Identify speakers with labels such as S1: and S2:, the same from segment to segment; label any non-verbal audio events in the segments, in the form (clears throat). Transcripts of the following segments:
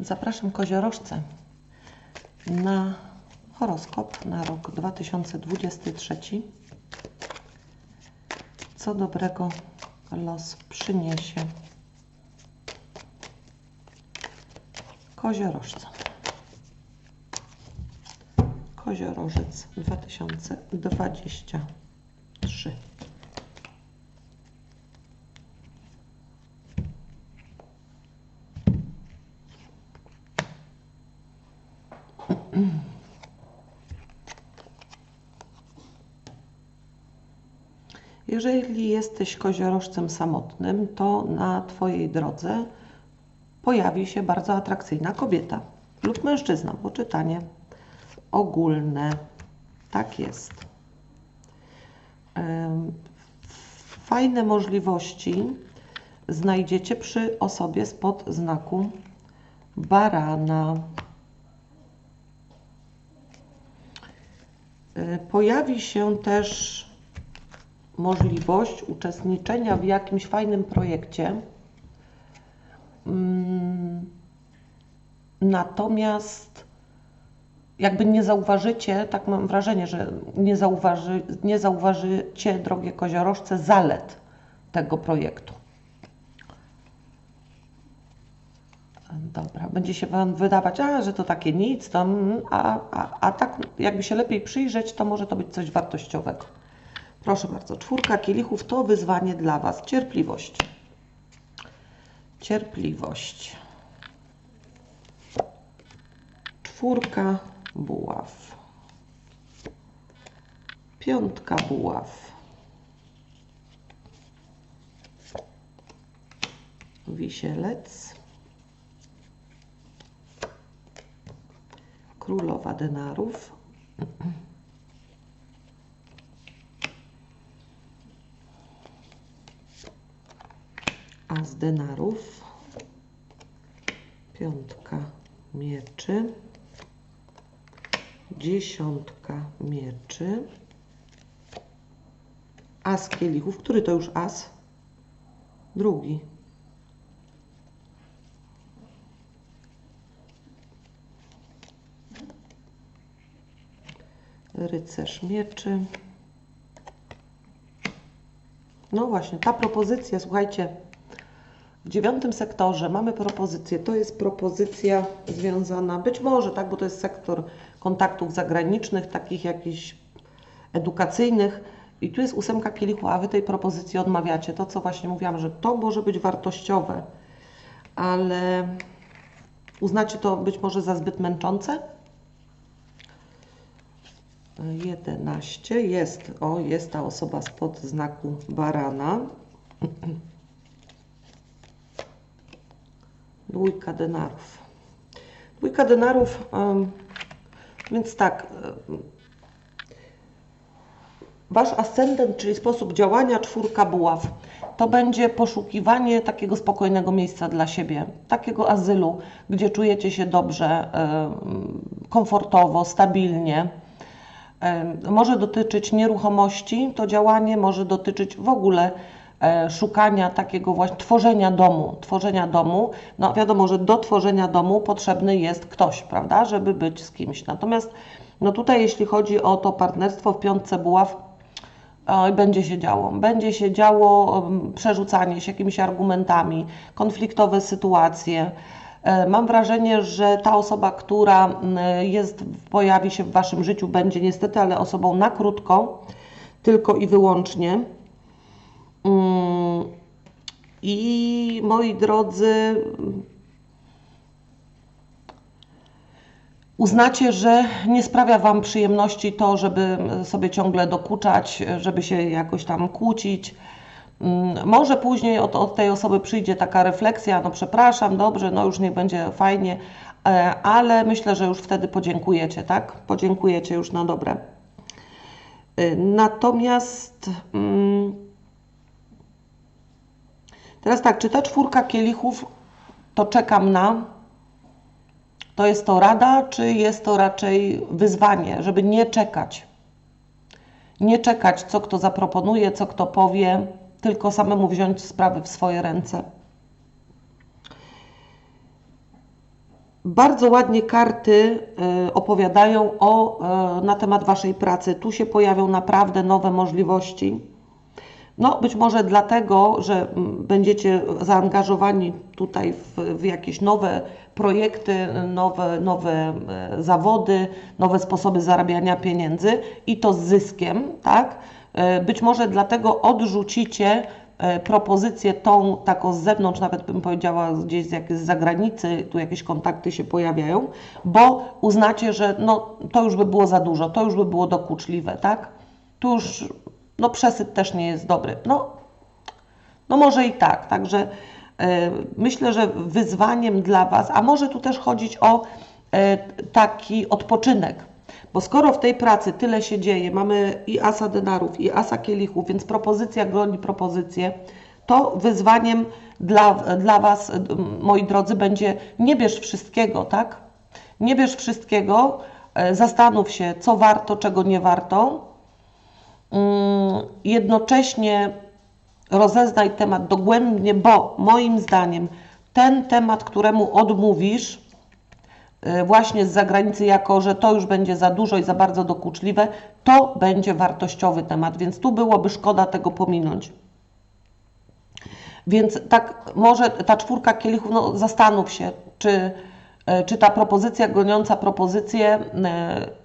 S1: Zapraszam koziorożce na horoskop na rok 2023. Co dobrego los przyniesie koziorożcom. Koziorożec 2023. Jeżeli jesteś koziorożcem samotnym, to na Twojej drodze pojawi się bardzo atrakcyjna kobieta lub mężczyzna, bo czytanie ogólne. Tak jest. Fajne możliwości znajdziecie przy osobie spod znaku barana. Pojawi się też możliwość uczestniczenia w jakimś fajnym projekcie. Mm, Natomiast jakby nie zauważycie, tak mam wrażenie, że nie, zauważy, nie zauważycie, drogie koziorożce, zalet tego projektu. Dobra, będzie się Wam wydawać, a, że to takie nic, to, mm, a, a, a tak jakby się lepiej przyjrzeć, to może to być coś wartościowego. Proszę bardzo, czwórka kielichów to wyzwanie dla Was. Cierpliwość. Cierpliwość. Czwórka buław. Piątka buław. Wisielec. Królowa denarów. As denarów. Piątka mieczy. Dziesiątka mieczy. As kielichów. Który to już as? Drugi. Rycerz mieczy. No właśnie, ta propozycja, słuchajcie, w dziewiątym sektorze mamy propozycję. To jest propozycja związana, być może, tak, bo to jest sektor kontaktów zagranicznych, takich jakichś edukacyjnych. I tu jest ósemka kielichu, a Wy tej propozycji odmawiacie. To, co właśnie mówiłam, że to może być wartościowe, ale uznacie to być może za zbyt męczące? 11 jest, o jest ta osoba spod znaku barana. (clears throat) Dwójka denarów. Dwójka denarów, więc tak, Wasz ascendent, czyli sposób działania, czwórka buław, to będzie poszukiwanie takiego spokojnego miejsca dla siebie, takiego azylu, gdzie czujecie się dobrze, komfortowo, stabilnie. Może dotyczyć nieruchomości to działanie, może dotyczyć w ogóle e, szukania takiego właśnie tworzenia domu, tworzenia domu. No wiadomo, że do tworzenia domu potrzebny jest ktoś, prawda, żeby być z kimś. Natomiast no tutaj jeśli chodzi o to partnerstwo w piątce buław, będzie się działo. Będzie się działo przerzucanie się jakimiś argumentami, konfliktowe sytuacje. E, Mam wrażenie, że ta osoba, która m, jest, pojawi się w Waszym życiu, będzie niestety, ale osobą na krótko, tylko i wyłącznie. Mm, I moi drodzy, uznacie, że nie sprawia Wam przyjemności to, żeby sobie ciągle dokuczać, żeby się jakoś tam kłócić. Mm, Może później od, od tej osoby przyjdzie taka refleksja, no przepraszam, dobrze, no już niech będzie fajnie, e, ale myślę, że już wtedy podziękujecie, tak? Podziękujecie już na dobre. Y, Natomiast mm, teraz tak, czy ta czwórka kielichów to czekam na, to jest to rada, czy jest to raczej wyzwanie, żeby nie czekać? Nie czekać, co kto zaproponuje, co kto powie, tylko samemu wziąć sprawy w swoje ręce. Bardzo ładnie karty e, opowiadają o, e, na temat Waszej pracy. Tu się pojawią naprawdę nowe możliwości. No, być może dlatego, że mm, będziecie zaangażowani tutaj w, w jakieś nowe projekty, nowe, nowe e, zawody, nowe sposoby zarabiania pieniędzy i to z zyskiem, tak? E, Być może dlatego odrzucicie e, propozycję tą taką z zewnątrz, nawet bym powiedziała gdzieś z, z zagranicy, tu jakieś kontakty się pojawiają, bo uznacie, że no, to już by było za dużo, to już by było dokuczliwe, tak? Tu już no, przesyp też nie jest dobry. No, no może i tak, także e, myślę, że wyzwaniem dla Was, a może tu też chodzić o e, taki odpoczynek, bo skoro w tej pracy tyle się dzieje, mamy i asa denarów, i asa kielichów, więc propozycja goni propozycję, to wyzwaniem dla, dla Was, moi drodzy, będzie nie bierz wszystkiego, tak? Nie bierz wszystkiego, e, zastanów się, co warto, czego nie warto. Mm, Jednocześnie rozeznaj temat dogłębnie, bo moim zdaniem ten temat, któremu odmówisz, właśnie z zagranicy, jako że to już będzie za dużo i za bardzo dokuczliwe, to będzie wartościowy temat, więc tu byłoby szkoda tego pominąć. Więc tak, może ta czwórka kielichów, no zastanów się, czy, e, czy ta propozycja goniąca propozycję e,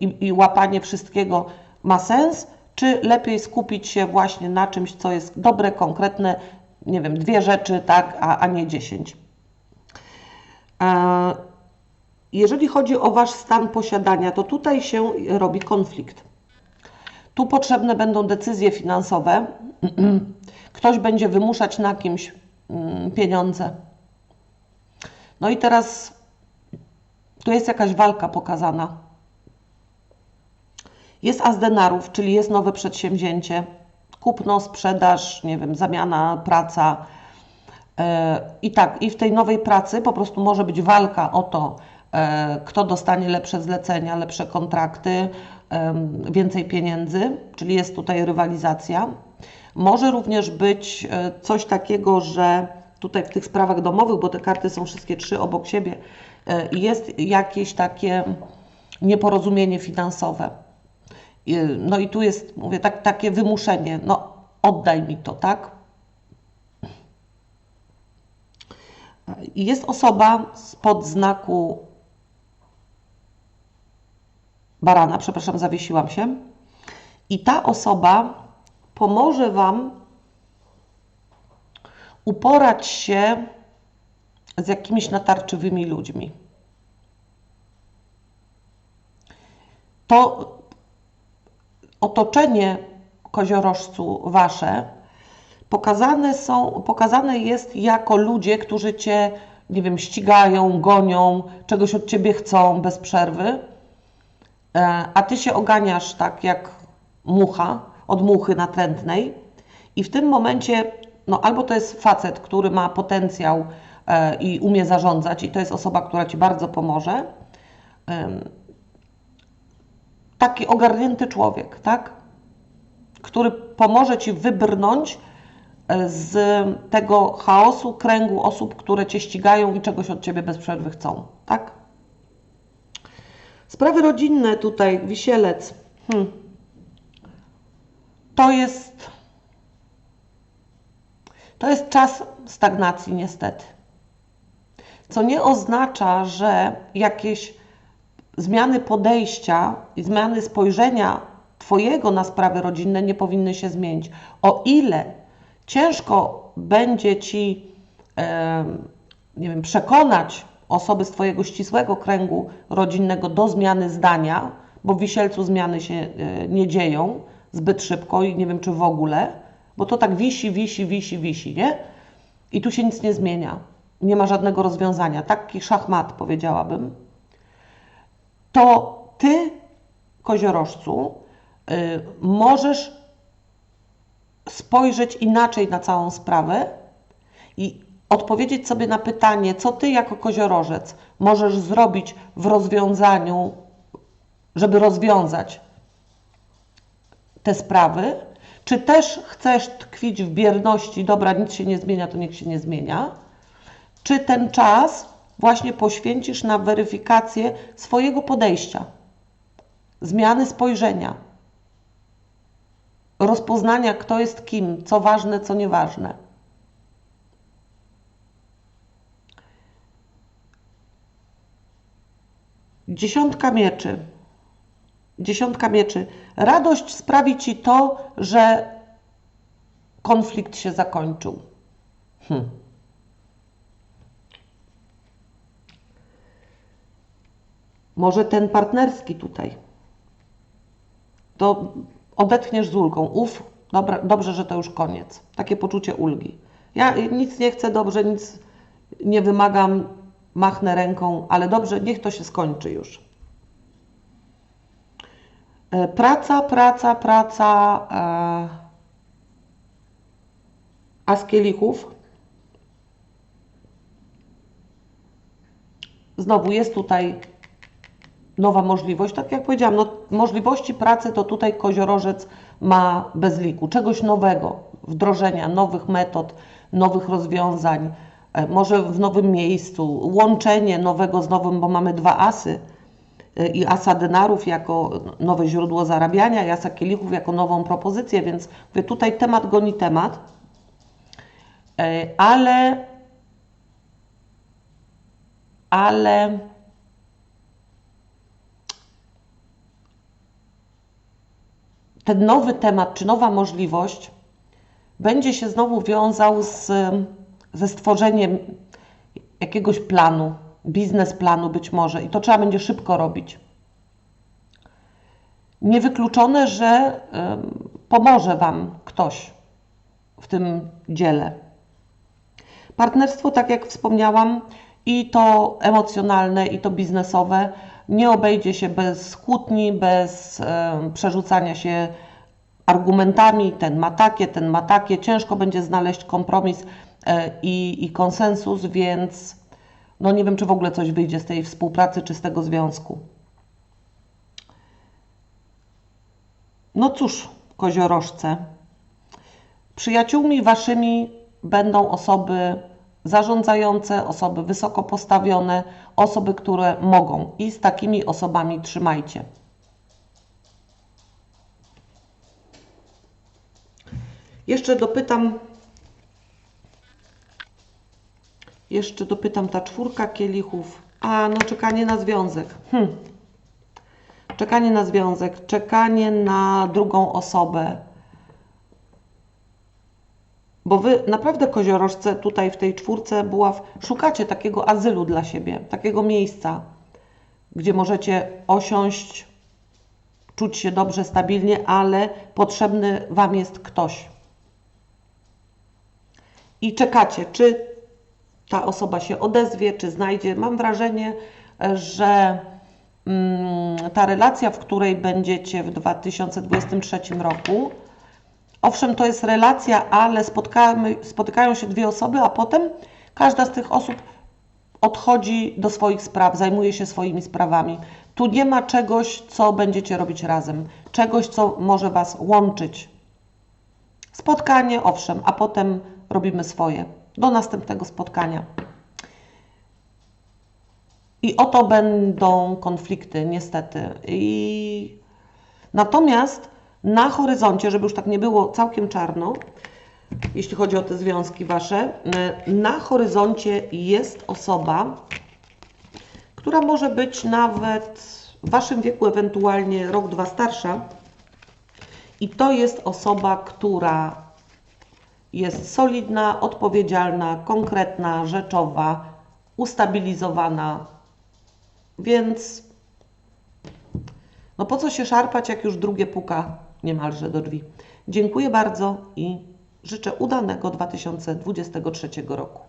S1: i, i łapanie wszystkiego ma sens, czy lepiej skupić się właśnie na czymś, co jest dobre, konkretne, nie wiem, dwie rzeczy, tak, a, a nie dziesięć. Jeżeli chodzi o Wasz stan posiadania, to tutaj się robi konflikt. Tu potrzebne będą decyzje finansowe. (clears throat) Ktoś będzie wymuszać na kimś mm, pieniądze. No i teraz tu jest jakaś walka pokazana. Jest as denarów, czyli jest nowe przedsięwzięcie. Kupno, sprzedaż, nie wiem, zamiana, praca. E, I tak, i w tej nowej pracy po prostu może być walka o to, kto dostanie lepsze zlecenia, lepsze kontrakty, em, więcej pieniędzy, czyli jest tutaj rywalizacja. Może również być e, coś takiego, że tutaj w tych sprawach domowych, bo te karty są wszystkie trzy obok siebie, e, jest jakieś takie nieporozumienie finansowe. No i tu jest, mówię, tak, takie wymuszenie, no oddaj mi to, tak? Jest osoba spod znaku barana, przepraszam, zawiesiłam się. I ta osoba pomoże Wam uporać się z jakimiś natarczywymi ludźmi. To otoczenie koziorożcu Wasze pokazane, są, pokazane jest jako ludzie, którzy Cię, nie wiem, ścigają, gonią, czegoś od Ciebie chcą bez przerwy, a Ty się oganiasz tak jak mucha, od muchy natrętnej i w tym momencie, no albo to jest facet, który ma potencjał e, i umie zarządzać i to jest osoba, która Ci bardzo pomoże, taki ogarnięty człowiek, tak? Który pomoże ci wybrnąć e, z tego chaosu, kręgu osób, które cię ścigają i czegoś od ciebie bez przerwy chcą, tak? Sprawy rodzinne tutaj, wisielec. Hmm. To jest. To jest czas stagnacji, niestety. Co nie oznacza, że jakieś zmiany podejścia i zmiany spojrzenia Twojego na sprawy rodzinne nie powinny się zmienić. O ile ciężko będzie Ci, nie wiem, przekonać osoby z Twojego ścisłego kręgu rodzinnego do zmiany zdania, bo w wisielcu zmiany się e, nie dzieją zbyt szybko i nie wiem, czy w ogóle, bo to tak wisi, wisi, wisi, wisi, nie? I tu się nic nie zmienia. Nie ma żadnego rozwiązania. Taki szachmat, powiedziałabym to ty, koziorożcu, y, możesz spojrzeć inaczej na całą sprawę i odpowiedzieć sobie na pytanie, co ty jako koziorożec możesz zrobić w rozwiązaniu, żeby rozwiązać te sprawy, czy też chcesz tkwić w bierności, dobra, nic się nie zmienia, to niech się nie zmienia, czy ten czas właśnie poświęcisz na weryfikację swojego podejścia, zmiany spojrzenia, rozpoznania, kto jest kim, co ważne, co nieważne. Dziesiątka mieczy. Dziesiątka mieczy. Radość sprawi ci to, że konflikt się zakończył. Hm. Może ten partnerski tutaj. To odetchniesz z ulgą. Uf, dobra, dobrze, że to już koniec. Takie poczucie ulgi. Ja nic nie chcę, dobrze, nic nie wymagam, machnę ręką, ale dobrze, niech to się skończy już. E, praca, praca, praca. E, a z kielichów znowu jest tutaj nowa możliwość. Tak jak powiedziałam, no, możliwości pracy to tutaj koziorożec ma bez liku. Czegoś nowego, wdrożenia nowych metod, nowych rozwiązań, może w nowym miejscu, łączenie nowego z nowym, bo mamy dwa asy e, i asa denarów jako nowe źródło zarabiania i asa kielichów jako nową propozycję, więc mówię, tutaj temat goni temat, e, ale ale ten nowy temat czy nowa możliwość będzie się znowu wiązał z, ze stworzeniem jakiegoś planu, biznesplanu być może, i to trzeba będzie szybko robić. Niewykluczone, że pomoże Wam ktoś w tym dziele. Partnerstwo, tak jak wspomniałam, i to emocjonalne, i to biznesowe, nie obejdzie się bez kłótni, bez przerzucania się argumentami, ten ma takie, ten ma takie. Ciężko będzie znaleźć kompromis i, i konsensus, więc no nie wiem, czy w ogóle coś wyjdzie z tej współpracy, czy z tego związku. No cóż, koziorożce, przyjaciółmi waszymi będą osoby zarządzające, osoby wysoko postawione, osoby, które mogą i z takimi osobami trzymajcie. Jeszcze dopytam, jeszcze dopytam ta czwórka kielichów. A, no czekanie na związek. Hm. Czekanie na związek, czekanie na drugą osobę. Bo wy naprawdę koziorożce tutaj w tej czwórce buław szukacie takiego azylu dla siebie, takiego miejsca, gdzie możecie osiąść, czuć się dobrze, stabilnie, ale potrzebny Wam jest ktoś. I czekacie, czy ta osoba się odezwie, czy znajdzie. Mam wrażenie, że mm, ta relacja, w której będziecie w 2023 roku, Owszem, to jest relacja, ale spotykają się dwie osoby, a potem każda z tych osób odchodzi do swoich spraw, zajmuje się swoimi sprawami. Tu nie ma czegoś, co będziecie robić razem, czegoś, co może Was łączyć. Spotkanie, owszem, a potem robimy swoje. Do następnego spotkania. I oto będą konflikty, niestety. I natomiast na horyzoncie, żeby już tak nie było całkiem czarno, jeśli chodzi o te związki Wasze, e, na horyzoncie jest osoba, która może być nawet w Waszym wieku, ewentualnie rok, dwa starsza. I to jest osoba, która jest solidna, odpowiedzialna, konkretna, rzeczowa, ustabilizowana. Więc no po co się szarpać, jak już drugie puka niemalże do drzwi. Dziękuję bardzo i życzę udanego 2023 roku.